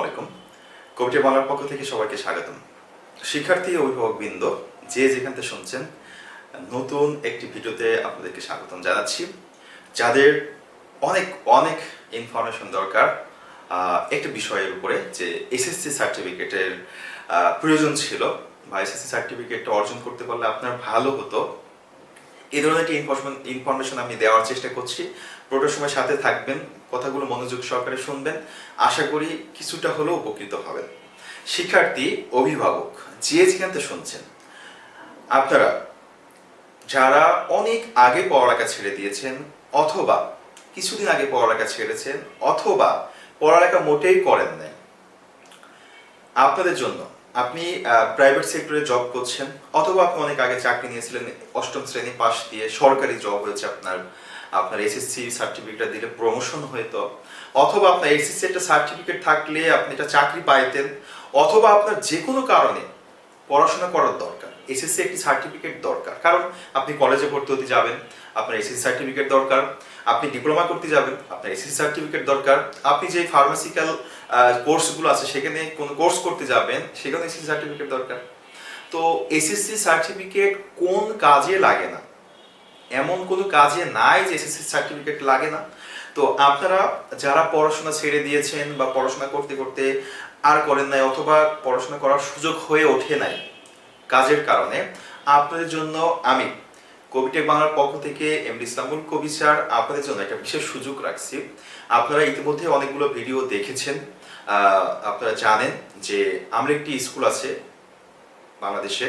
আলাইকুম। কবিতা বাংলার পক্ষ থেকে সবাইকে স্বাগতম। শিক্ষার্থী অভিভাবকবৃন্দ, যে যেখান শুনছেন, নতুন একটি ভিডিওতে আপনাদেরকে স্বাগতম জানাচ্ছি। যাদের অনেক অনেক ইনফরমেশন দরকার একটা বিষয়ের উপরে যে এসএসসি সার্টিফিকেটের প্রয়োজন ছিল, বা এসএসসি সার্টিফিকেটটা অর্জন করতে পারলে আপনার ভালো হতো। এই ধরনের একটি ইনফরমেশন আমি দেওয়ার চেষ্টা করছি। পুরোটা সময় সাথে থাকবেন, কথাগুলো মনোযোগ সহকারে শুনবেন। আশা করি কিছুটা হলেও উপকৃত হবেন। শিক্ষার্থী, অভিভাবক, যে যেখান থেকে শুনছেন, আপনারা যারা অনেক আগে পড়ালেখা ছেড়ে দিয়েছেন, অথবা কিছুদিন আগে পড়ালেখা ছেড়েছেন, অথবা পড়ালেখা মোটেই করেন নাই, আপনাদের জন্য আপনি প্রাইভেট সেক্টরে জব করছেন, অথবা আপনি অনেক আগে চাকরি নিয়েছিলেন, অষ্টম শ্রেণি পাশ দিয়ে সরকারি জব হয়েছে আপনার আপনার এসএসসি সার্টিফিকেট দিলে প্রমোশন হয়তো অথবা আপনার এসএসসি একটা সার্টিফিকেট থাকলে আপনি একটা চাকরি পাইতেন, অথবা আপনার যে কোনো কারণে পড়াশোনা করার দরকার। এসএসসি একটি সার্টিফিকেট দরকার। কারণ আপনি কলেজে ভর্তি হতে যাবেন, আপনার এসএসসি সার্টিফিকেট দরকার। আপনি ডিপ্লোমা করতে যাবেন, আপনার এসএসসি সার্টিফিকেট দরকার। আপনি যে ফার্মাসিক্যাল কোর্সগুলো আছে, সেখানে কোনো কোর্স করতে যাবেন সেখানে এসএসসি সার্টিফিকেট দরকার। তো এসএসসি সার্টিফিকেট কোন কাজে লাগে না? এমন কোনো কাজে নাই যে এসএসসি সার্টিফিকেট লাগে না। তো আপনারা যারা পড়াশোনা ছেড়ে দিয়েছেন বা পড়াশোনা করতে করতে আর করেন নাই অথবা পড়াশোনা করার সুযোগ হয়ে ওঠে নাই কাজের কারণে, আপনাদের জন্য আমি কবিটেক বাংলার পক্ষ থেকে এমডি ইসলামুল কবি স্যার আপনাদের জন্য একটা বিশেষ সুযোগ রাখছি। আপনারা ইতিমধ্যে অনেকগুলো ভিডিও দেখেছেন। আপনারা জানেন যে আমরা একটি স্কুল আছে বাংলাদেশে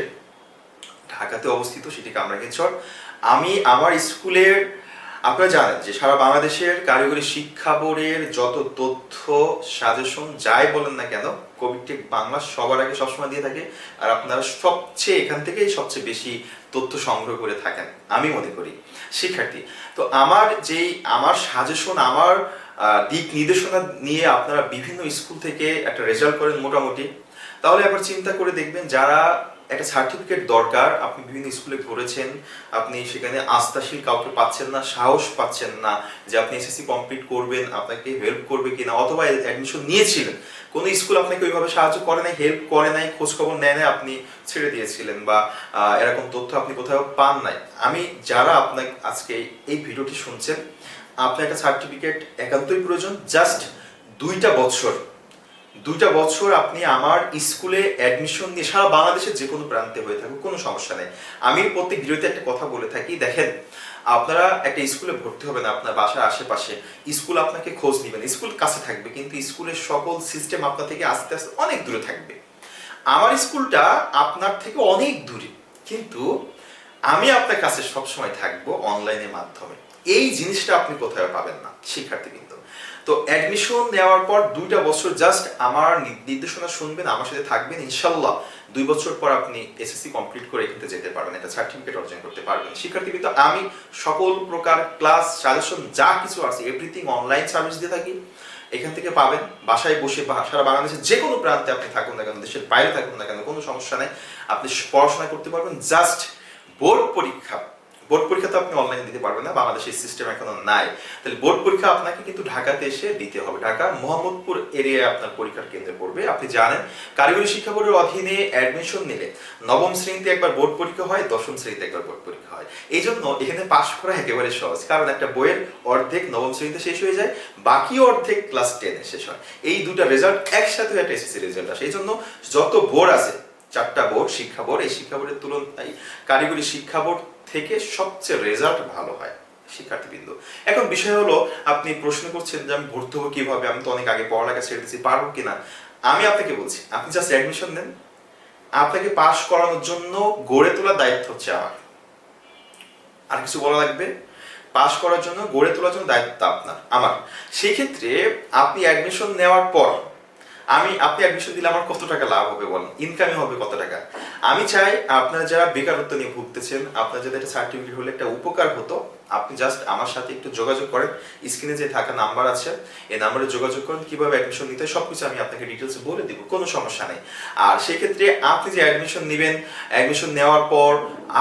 ঢাকাতে অবস্থিত সেটি কামরাঙ্গীরচর আমি আমার স্কুলের, আপনারা জানেন যে সারা বাংলাদেশের কারিগরি শিক্ষা বোর্ডের যত তথ্য, সাজেশন, যাই বলেন না কেন কোভিডটেক বাংলা সবার আগে সবসময় দিয়ে থাকে আর আপনারা সবচেয়ে এখান থেকেই সবচেয়ে বেশি তথ্য সংগ্রহ করে থাকেন, আমি মনে করি, শিক্ষার্থী। তো আমার যেই, আমার সাজেশন, আমার দিক নির্দেশনা নিয়ে আপনারা বিভিন্ন স্কুল থেকে একটা রেজাল্ট করেন মোটামুটি, তাহলে একবার চিন্তা করে দেখবেন যারা একটা সার্টিফিকেট দরকার, আপনি বিভিন্ন স্কুলে করেছেন আপনি সেখানে আস্থাশীল কাউকে পাচ্ছেন না, সাহস পাচ্ছেন না যে আপনি এসএসসি কমপ্লিট করবেন, আপনাকে হেল্প করবে কিনা, অথবা অ্যাডমিশন নিয়েছিলেন। কোনো স্কুল আপনাকে ওইভাবে সাহায্য করে নাই হেল্প করে নাই, খোঁজখবর নেয় নাই, আপনি ছেড়ে দিয়েছিলেন বা এরকম তথ্য আপনি কোথাও পান নাই। আমি যারা আপনাকে আজকে এই ভিডিওটি শুনছেন, আপনার একটা সার্টিফিকেট একান্তই প্রয়োজন জাস্ট দুইটা বছর দুইটা বছর আপনি আমার স্কুলে অ্যাডমিশন নিয়ে সারা বাংলাদেশের যে কোনো প্রান্তে হয়ে থাকুক, কোনো সমস্যা নেই। আমি প্রত্যেক ভিডিওতে একটা কথা বলে থাকি, দেখেন, আপনারা একটা স্কুলে ভর্তি হবেন আপনার বাসার আশেপাশে, স্কুল আপনাকে খোঁজ নেবেন, স্কুল কাছে থাকবে, কিন্তু স্কুলের সকল সিস্টেম আপনার থেকে আস্তে আস্তে অনেক দূরে থাকবে। আমার স্কুলটা আপনার থেকে অনেক দূরে, কিন্তু আমি আপনার কাছে সবসময় থাকব অনলাইনের মাধ্যমে। এই জিনিসটা আপনি কোথায় পাবেন না শিক্ষার্থীবৃন্দ তো অ্যাডমিশন নেওয়ার পর দুইটা বছর জাস্ট আমার নির্দেশনা শুনবেন, আমার সাথে থাকবেন, ইনশাল্লাহ দুই বছর পর আপনি এসএসসি কমপ্লিট করে এখান যেতে পারবেন, একটা সার্টিফিকেট অর্জন করতে পারবেন। শিক্ষার্থীবৃন্দ, আমি সকল প্রকার ক্লাস সাজেশন যা কিছু আছে এভরিথিং অনলাইন সার্ভিস দিয়ে থাকি। এখান থেকে পাবেন, বাসায় বসে বা সারা বাংলাদেশের যে কোনো প্রান্তে আপনি থাকুন না কেন, দেশের বাইরে থাকুন না কেন, কোনো সমস্যা নেই। আপনি পড়াশোনা করতে পারবেন জাস্ট বোর্ড পরীক্ষা বোর্ড পরীক্ষা তো আপনি অনলাইনে দিতে পারবেন না, বাংলাদেশের সিস্টেম এখনও নাই। তাহলে বোর্ড পরীক্ষা আপনাকে কিন্তু ঢাকাতে এসে দিতে হবে। ঢাকা, মোহাম্মদপুর এরিয়ায় আপনার পরীক্ষার কেন্দ্রে পড়বে। আপনি জানেন, কারিগরি শিক্ষা বোর্ডের অধীনে অ্যাডমিশন নিলে নবম শ্রেণীতে একবার বোর্ড পরীক্ষা হয়, দশম শ্রেণীতে একবার বোর্ড পরীক্ষা হয়। এই জন্য এখানে পাশ করা একেবারে সহজ, কারণ একটা বইয়ের অর্ধেক নবম শ্রেণীতে শেষ হয়ে যায়, বাকি অর্ধেক ক্লাস টেনে শেষ হয়। এই দুটা রেজাল্ট একসাথে একটা এসএসসি রেজাল্ট আসে। এই জন্য যত বোর্ড আছে, চারটা বোর্ড, শিক্ষা বোর্ড, এই শিক্ষা বোর্ডের তুলনায় কারিগরি শিক্ষা বোর্ড থেকে সবচেয়ে রেজাল্ট ভালো হয়, শিক্ষার্থীবৃন্দ। এখন বিষয় হলো, আপনি প্রশ্ন করছেন যে আমি ভর্তি হব কীভাবে? আমি তো অনেক আগে পড়ালেখা ছেড়ে দিচ্ছি পারব কিনা? আমি আপনাকে বলছি, আপনি জাস্ট অ্যাডমিশন নেন। আপনাকে পাশ করানোর জন্য গড়ে তোলার দায়িত্ব হচ্ছে আমার। আর কিছু বলা লাগবে? পাশ করার জন্য গড়ে তোলার জন্য দায়িত্ব আপনার, আমার। সেই ক্ষেত্রে আপনি অ্যাডমিশন নেওয়ার পর আমি, আপনি অ্যাডমিশন দিলে আমার কত টাকা লাভ হবে বলেন? ইনকামে হবে কত টাকা? আমি চাই আপনারা যারা বেকারত্ব নিয়ে ভুগতেছেন, আপনার যাদের একটা সার্টিফিকেট হলে একটা উপকার হতো, আপনি জাস্ট আমার সাথে একটু যোগাযোগ করেন। স্ক্রিনে যে থাকা নাম্বার আছে, এই নাম্বারে যোগাযোগ করেন, কীভাবে অ্যাডমিশন নিতে সবকিছু আমি আপনাকে ডিটেলস বলে দিব, কোনো সমস্যা নেই। আর সেই ক্ষেত্রে আপনি যে অ্যাডমিশন নেবেন অ্যাডমিশন নেওয়ার পর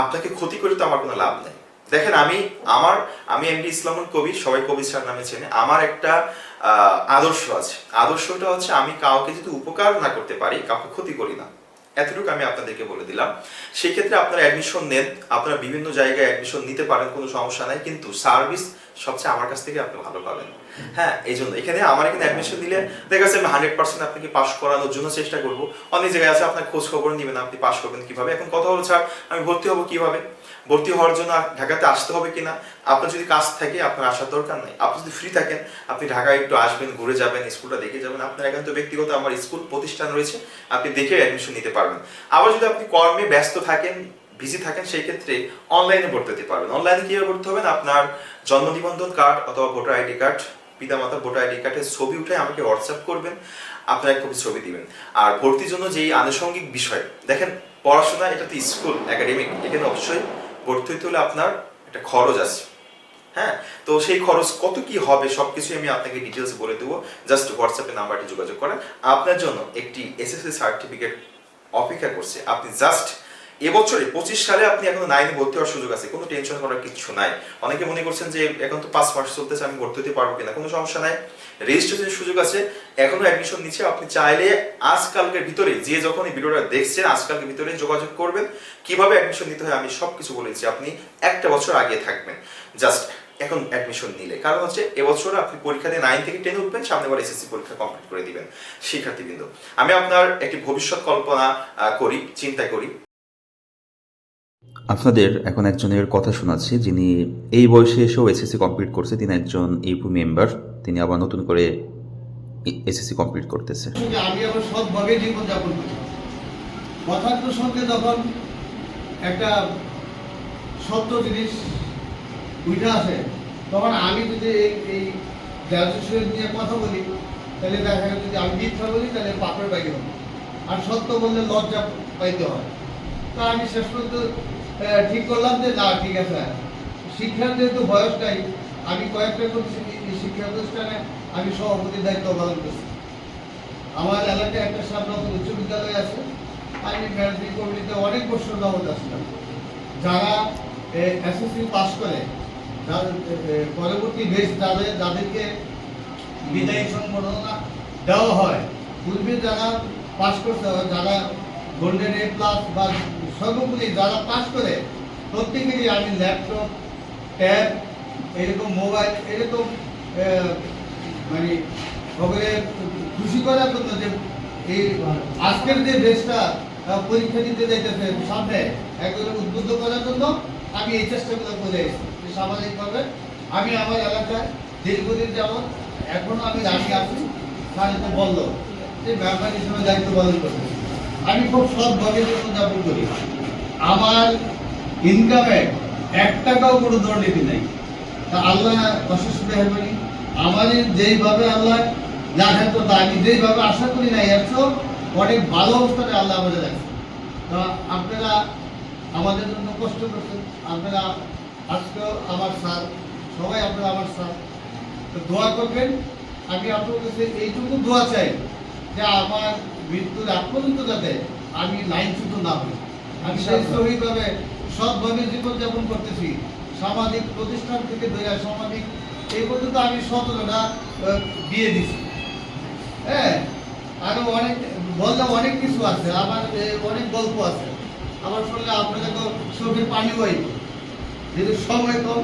আপনাকে ক্ষতি করে তো আমার কোনো লাভ নেই। দেখেন, আমি আমার, আমি এমডি ইসলামুল কবি, সবাই কবি স্যার নামে চেনে। আমার একটা আদর্শ আছে। আদর্শটা হচ্ছে আমি কাউকে যদি উপকার না করতে পারি, কাউকে ক্ষতি করি না। এতটুকু আমি আপনাদেরকে বলে দিলাম। সেই ক্ষেত্রে আপনারা অ্যাডমিশন নেন। আপনারা বিভিন্ন জায়গায় অ্যাডমিশন নিতে পারেন, কোনো সমস্যা নাই। কিন্তু সার্ভিস সবচেয়ে আমার কাছ থেকে আপনি ভালো পাবেন। হ্যাঁ এই জন্য এখানে আমার এখানে অ্যাডমিশন দিলে দেখা আমি হান্ড্রেড পার্সেন্ট আপনাকে পাস করানোর জন্য চেষ্টা করব। অনেক জায়গায় আছে খোঁজ খবর নেবেন, আপনি পাস করবেন এখন কথা হলো, স্যার, আমি ভর্তি হব কীভাবে? ভর্তি হওয়ার জন্য ঢাকাতে আসতে হবে আপনার যদি কাজ থাকে, আপনার আসার দরকার নেই। আপনি যদি ফ্রি থাকেন, আপনি ঢাকায় একটু আসবেন, ঘুরে যাবেন স্কুলটা দেখে যাবেন। আপনার একান্ত ব্যক্তিগত আমার স্কুল প্রতিষ্ঠান রয়েছে, আপনি দেখে অ্যাডমিশন নিতে পারবেন। আবার যদি আপনি কর্মে ব্যস্ত থাকেন বিজি থাকেন, সেই ক্ষেত্রে অনলাইনে ভর্তি হতে পারবেন। অনলাইনে কীভাবে ভর্তি হবেন? আপনার জন্ম নিবন্ধন কার্ড অথবা ভোটার আইডি কার্ড পিতামাতা ভোটার আইডি কার্ডের ছবি উঠে আমাকে হোয়াটসঅ্যাপ করবেন আপনার কপি ছবি দিবেন। আর ভর্তির জন্য যেই আনুষঙ্গিক বিষয়, দেখেন পড়াশোনা এটা তো স্কুল একাডেমিক এখানে অবশ্যই ভর্তি হতে হলে আপনার একটা খরচ আছে। হ্যাঁ তো সেই খরচ কত কি হবে সবকিছু আমি আপনাকে ডিটেলস বলে দেবো। জাস্ট হোয়াটসঅ্যাপে নাম্বারটি যোগাযোগ করেন। আপনার জন্য একটি এসএসসি সার্টিফিকেট অপেক্ষা করছে। আপনি জাস্ট এবছরে, পঁচিশ সালে আপনি এখন নাইনে ভর্তি হওয়ার সুযোগ আছে, কোনো টেনশন করার কিছু নাই। অনেকে মনে করছেন যে এখন তো পাঁচ মাস চলতেছে, আমি ভর্তি হতে পারব কিনা, কোনো সমস্যা নাই। রেজিস্ট্রেশনের সুযোগ আছে, এখনও অ্যাডমিশন নিচ্ছে, আপনি চাইলে আজকালকের ভিতরে, যে যখন এই ভিডিওটা দেখছেন, আজকালকের ভিতরে যোগাযোগ করবেন। কীভাবে অ্যাডমিশন নিতে হয় আমি সব কিছু বলেছি আপনি একটা বছর আগে থাকবেন। জাস্ট এখন অ্যাডমিশন নিলে। কারণ হচ্ছে, এবছর আপনি পরীক্ষা দিয়ে নাইন থেকে টেনে উঠবেন, সামনে বার এসএসসি পরীক্ষা কমপ্লিট করে দিবেন, শিক্ষার্থীবৃন্দ। আমি আপনার একটি ভবিষ্যৎ কল্পনা করি, চিন্তা করি। আপনাদের এখন একজনের কথা শোনাচ্ছি, যিনি এই বয়সে এসেও এসএসসি কমপ্লিট করছে। তিনি একজন ইউপি মেম্বার তিনি আবার নতুন করে এসএসসি কমপ্লিট করতেছে। আমি আবার সৎভাবে জীবনযাপন করি। কথার প্রসঙ্গে যখন একটা সত্য জিনিস উঠে আসে, তখন আমি যদি এই গ্র্যাজুয়েশন নিয়ে কথা বলি, তাহলে দেখা গেল যদি আমি মিথ্যা বলি, তাহলে পাপের বাইরে হবে। আর সত্য বললে লজ্জা পাইতে হয়। তা আমি শেষ পর্যন্ত ঠিক করলাম যে, না, ঠিক আছে। শিক্ষার যেহেতু বয়স নাই, আমি কয়েকটা শিক্ষা প্রতিষ্ঠানে আমি সভাপতির দায়িত্ব পালন করছি। আমার এলাকায় একটা সামনে উচ্চ বিদ্যালয় আছে। আমি ম্যানেজিং কমিটিতে অনেক বছর যাবত আসলাম যারা এসএসসি পাস করে পরবর্তী বেশ যাদের, যাদেরকে বিদায়ী সম্বর্ধনা দেওয়া হয়, পূর্বে যারা পাস করতে হয় যারা গোল্ডেন এ প্লাস বা সর্বোপরি যারা পাস করে, প্রত্যেকেরই আমি ল্যাপটপ ট্যাব এরকম মোবাইল এরকম মানে সকলে খুশি করার জন্য যে এই আজকের যে দেশটা পরীক্ষা দিতে যাইতেছে সামনে একজন উদ্বুদ্ধ করার জন্য আমি এই চেষ্টাগুলো করে এসেছি। সামাজিকভাবে আমি আমার এলাকায় দীর্ঘদিন যেমন এখনও আমি দাঁড়িয়ে আছি তাহলে তো বলল। যে ব্যাপার হিসেবে দায়িত্ব পালন করতে আমি খুব সৎভাবে জীবনযাপন করি। আমার ইনকামে এক টাকাও কোনো দুর্নীতি নেই। তা আল্লাহ অশেষ মেহরবানি, আমাদের যেইভাবে আল্লাহ রাখেন তো, আমি যেইভাবে আশা করি নাই চেয়েও অনেক ভালো অবস্থানে আল্লাহ আমাদের রাখছে তা আপনারা আমাদের জন্য কষ্ট করছেন। আপনারা, আজকেও আমার স্যার, সবাই আপনারা আমার স্যার। তো দোয়া করবেন। আমি আপনার কাছে এইটুকু দোয়া চাই যে আমার মৃত্যুর আগ পর্যন্ত যাতে আমি লাইনচ্যুত না হই। আমি সেই সহিভাবে সৎভাবে জীবনযাপন করতেছি। সামাজিক প্রতিষ্ঠান থেকে ধরে সামাজিক এই পর্যন্ত আমি সতেরোটা দিয়ে দিছি। হ্যাঁ আরও অনেক বললে অনেক কিছু আছে আমার অনেক গল্প আছে। আমার শুনলে আপনাকে তো চোখের পানি হই যেহেতু সময় কম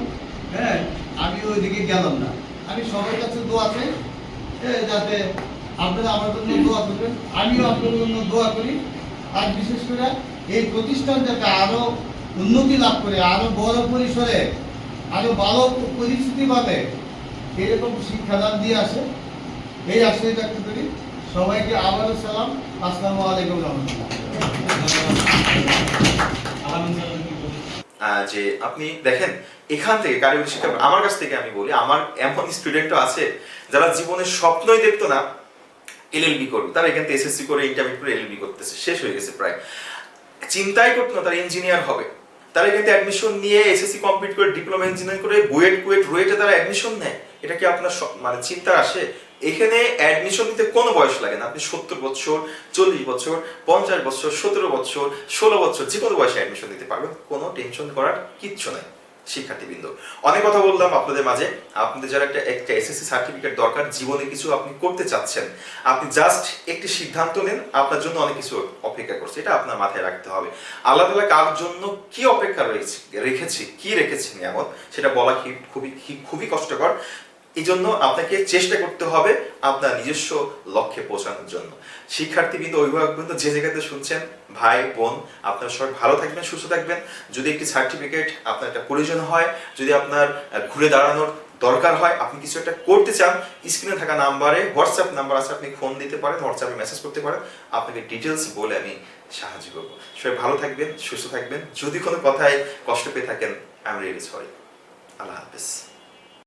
হ্যাঁ আমি ওইদিকে গেলাম না। আমি সবার কাছে দোয়া চাই হ্যাঁ, যাতে আপনারা আমার জন্য দোয়া করবেন, আমিও আপনার জন্য দোয়া করি। আর বিশেষ করে এই প্রতিষ্ঠান যাতে আরও উন্নতি লাভ করে, আরও বড় পরিসরে, আরও ভালো পরিস্থিতি পাবে এরকম শিক্ষাদান দিয়ে আসে। এই আশাই ব্যক্ত করি। সবাইকে আবারও সালাম। আসসালামু আলাইকুম যে আপনি দেখেন, এখান থেকে কারিগরি শিক্ষা, আমার কাছ থেকে আমি বলি, আমার এমন স্টুডেন্টও আছে যারা জীবনের স্বপ্নই দেখতো না এলএলবি করবে। তারা এখান থেকে এসএসসি করে ইন্টারমিডিয়েট করে এলএলবি করতেছে। শেষ হয়ে গেছে প্রায়। চিন্তাই করতো না, তারা ইঞ্জিনিয়ার হবে। তারা এখান থেকে অ্যাডমিশন নিয়ে এসএসসি কমপ্লিট করে ডিপ্লোমা ইঞ্জিনিয়ার করে বুয়েট কুয়েট রুয়েটে তারা অ্যাডমিশন নেয়। এটা কি আপনার মানে চিন্তা আসে? এখানে অ্যাডমিশন নিতে কোনো বয়স লাগে না। আপনি সত্তর বছর, চল্লিশ বছর, পঞ্চাশ বছর, সতেরো বছর, ষোলো বছর, যে কোনো বয়সে অ্যাডমিশন নিতে পারবেন। কোনো টেনশন করার কিচ্ছু নাই। শিক্ষার্থীবৃন্দ। অনেক কথা বললাম আপনাদের মাঝে। আপনাদের যারা একটা একটা এসএসসি সার্টিফিকেট দরকার। জীবনে কিছু আপনি করতে চাচ্ছেন। আপনি জাস্ট একটি সিদ্ধান্ত নেন, আপনার জন্য অনেক কিছু অপেক্ষা করছে। এটা আপনার মাথায় রাখতে হবে। আল্লাহ তালা কার জন্য কি অপেক্ষা রয়েছে, রেখেছে, কি রেখেছে নিয়ামত সেটা বলা কি- খুবই খুবই কষ্টকর। এই জন্য আপনাকে চেষ্টা করতে হবে আপনার নিজস্ব লক্ষ্যে পৌঁছানোর জন্য। শিক্ষার্থীবৃন্দ, অভিভাবকবৃন্দ যে জায়গাতে শুনছেন, ভাই, বোন, আপনারা সবাই ভালো থাকবেন, সুস্থ থাকবেন। যদি একটি সার্টিফিকেট আপনার একটা প্রয়োজন হয়, যদি আপনার ঘুরে দাঁড়ানোর দরকার হয়, আপনি কিছু একটা করতে চান স্ক্রিনে থাকা নাম্বারে হোয়াটসঅ্যাপ নাম্বার আছে, আপনি ফোন দিতে পারেন হোয়াটসঅ্যাপে মেসেজ করতে পারেন। আপনাকে ডিটেলস বলে আমি সাহায্য করব। সবাই ভালো থাকবেন, সুস্থ থাকবেন। যদি কোনো কথায় কষ্ট পেয়ে থাকেন এম রিয়েলি সরি আল্লাহ হাফেজ।